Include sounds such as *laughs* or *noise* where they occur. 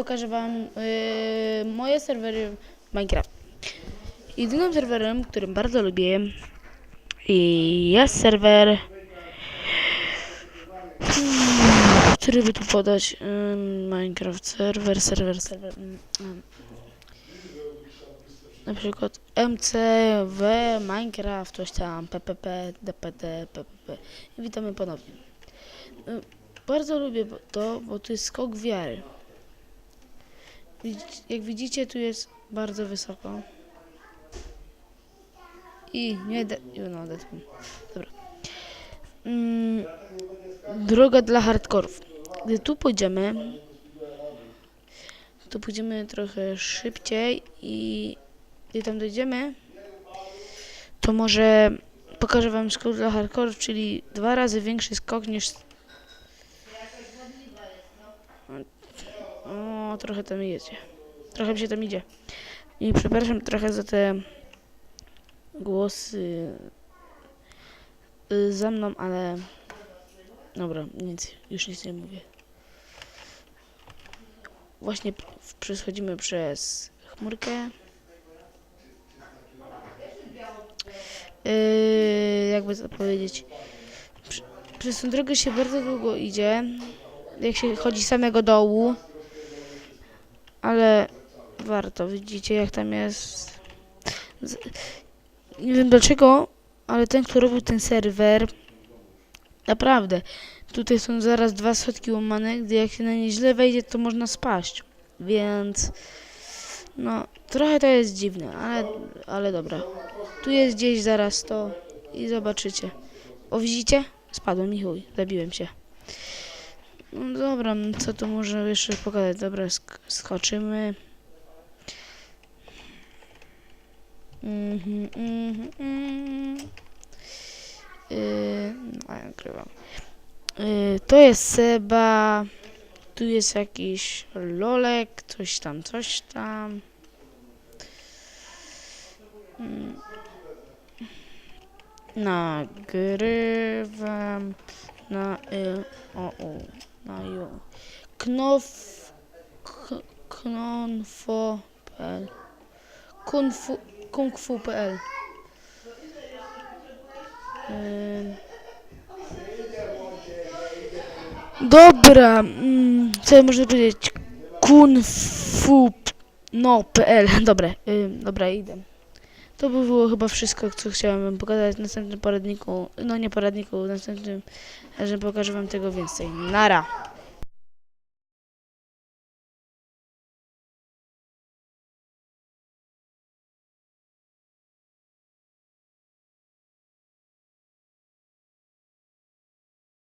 pokażę wam yy, moje serwery Minecraft. Jedynym serwerem, którym bardzo lubię jest serwer hmm, który by tu podać Minecraft serwer, serwer, serwer na przykład MCW Minecraft, coś tam PPP, DPD, PPP witamy ponownie. Bardzo lubię to, bo to jest skok wiary jak widzicie tu jest bardzo wysoko i nie de- no. Dobra. Mm, droga dla hardkorów. Gdy tu pójdziemy, to pójdziemy trochę szybciej i gdy tam dojdziemy, to może pokażę wam skok dla hardkorów, czyli dwa razy większy skok niż... O, trochę tam jedzie. Trochę mi się tam idzie. I przepraszam trochę za te głosy y, za mną, ale dobra, nic, już nic nie mówię. Właśnie przechodzimy przez chmurkę. Yy, jakby to powiedzieć. Prze- Przez tą drogę się bardzo długo idzie, jak się chodzi samego dołu, ale warto, widzicie jak tam jest. Nie wiem dlaczego, ale ten, kto robił ten serwer, naprawdę, tutaj są zaraz dwa schodki łamane, gdy jak się na nie źle wejdzie, to można spaść. Więc, no, trochę to jest dziwne, ale, ale dobra. Tu jest gdzieś zaraz to i zobaczycie. O, widzicie? Spadłem i chuj, zabiłem się. No dobra, no co tu może jeszcze pokazać? Dobra, sk- skoczymy. Mhm. Yy, no, ja nagrywam. Yy, to jest Seba. Tu jest jakiś Lolek, coś tam, coś tam. Mm. Nagrywam na y, o, u, na ju. Knof, knonfo.pl Kunfu, kungfu.pl. Dobra, mm, co ja można powiedzieć? Kunfu, no, pl. *laughs* Dobra, ym, dobra, idę. To by było chyba wszystko, co chciałem wam pokazać w następnym poradniku. No nie poradniku, w następnym, że pokażę wam tego więcej. Nara.